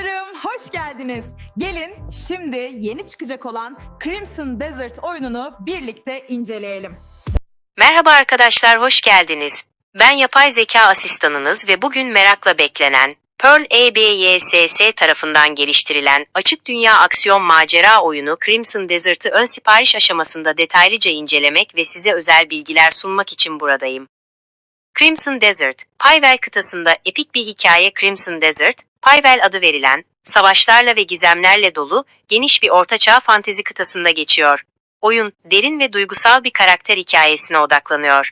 Dostlarım hoş geldiniz. Gelin şimdi yeni çıkacak olan Crimson Desert oyununu birlikte inceleyelim. Merhaba arkadaşlar, hoş geldiniz. Ben yapay zeka asistanınız ve bugün merakla beklenen Pearl EBYSS tarafından geliştirilen açık dünya aksiyon macera oyunu Crimson Desert'ı ön sipariş aşamasında detaylıca incelemek ve size özel bilgiler sunmak için buradayım. Crimson Desert, Payvel kıtasında epik bir hikaye Crimson Desert, Payvel adı verilen, savaşlarla ve gizemlerle dolu, geniş bir ortaçağ fantezi kıtasında geçiyor. Oyun, derin ve duygusal bir karakter hikayesine odaklanıyor.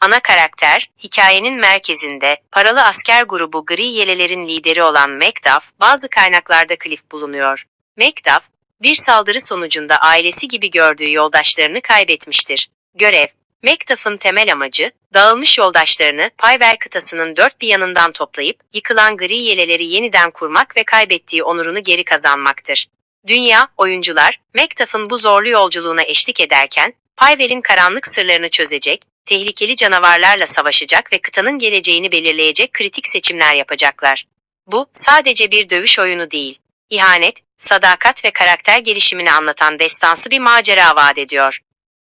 Ana karakter, hikayenin merkezinde, paralı asker grubu Gri Yelelerin lideri olan Macduff, bazı kaynaklarda Cliff bulunuyor. Macduff, bir saldırı sonucunda ailesi gibi gördüğü yoldaşlarını kaybetmiştir. Görev, Macduff'ın temel amacı, dağılmış yoldaşlarını Payvel kıtasının dört bir yanından toplayıp, yıkılan gri yeleleri yeniden kurmak ve kaybettiği onurunu geri kazanmaktır. Dünya, oyuncular, Macduff'ın bu zorlu yolculuğuna eşlik ederken, Payvel'in karanlık sırlarını çözecek, tehlikeli canavarlarla savaşacak ve kıtanın geleceğini belirleyecek kritik seçimler yapacaklar. Bu, sadece bir dövüş oyunu değil. İhanet, sadakat ve karakter gelişimini anlatan destansı bir macera vaat ediyor.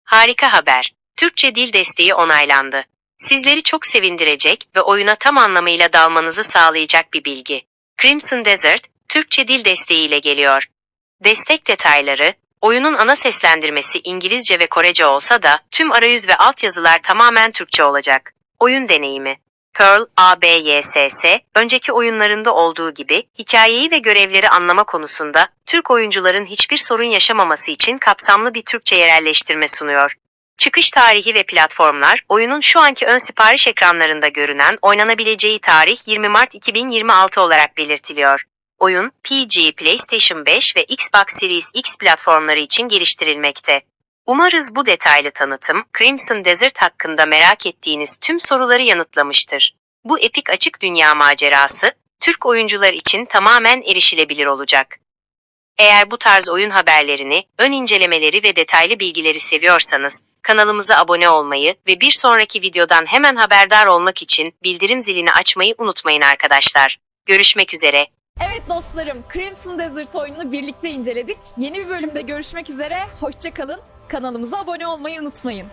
Harika haber. Türkçe dil desteği onaylandı. Sizleri çok sevindirecek ve oyuna tam anlamıyla dalmanızı sağlayacak bir bilgi. Crimson Desert, Türkçe dil desteğiyle geliyor. Destek detayları, oyunun ana seslendirmesi İngilizce ve Korece olsa da tüm arayüz ve altyazılar tamamen Türkçe olacak. Oyun deneyimi Pearl ABYSS, önceki oyunlarında olduğu gibi hikayeyi ve görevleri anlama konusunda Türk oyuncuların hiçbir sorun yaşamaması için kapsamlı bir Türkçe yerelleştirme sunuyor. Çıkış tarihi ve platformlar, oyunun şu anki ön sipariş ekranlarında görünen oynanabileceği tarih 20 Mart 2026 olarak belirtiliyor. Oyun, PG, PlayStation 5 ve Xbox Series X platformları için geliştirilmekte. Umarız bu detaylı tanıtım, Crimson Desert hakkında merak ettiğiniz tüm soruları yanıtlamıştır. Bu epik açık dünya macerası, Türk oyuncular için tamamen erişilebilir olacak. Eğer bu tarz oyun haberlerini, ön incelemeleri ve detaylı bilgileri seviyorsanız, kanalımıza abone olmayı ve bir sonraki videodan hemen haberdar olmak için bildirim zilini açmayı unutmayın arkadaşlar. Görüşmek üzere. Evet dostlarım Crimson Desert oyununu birlikte inceledik. Yeni bir bölümde görüşmek üzere. Hoşçakalın. Kanalımıza abone olmayı unutmayın.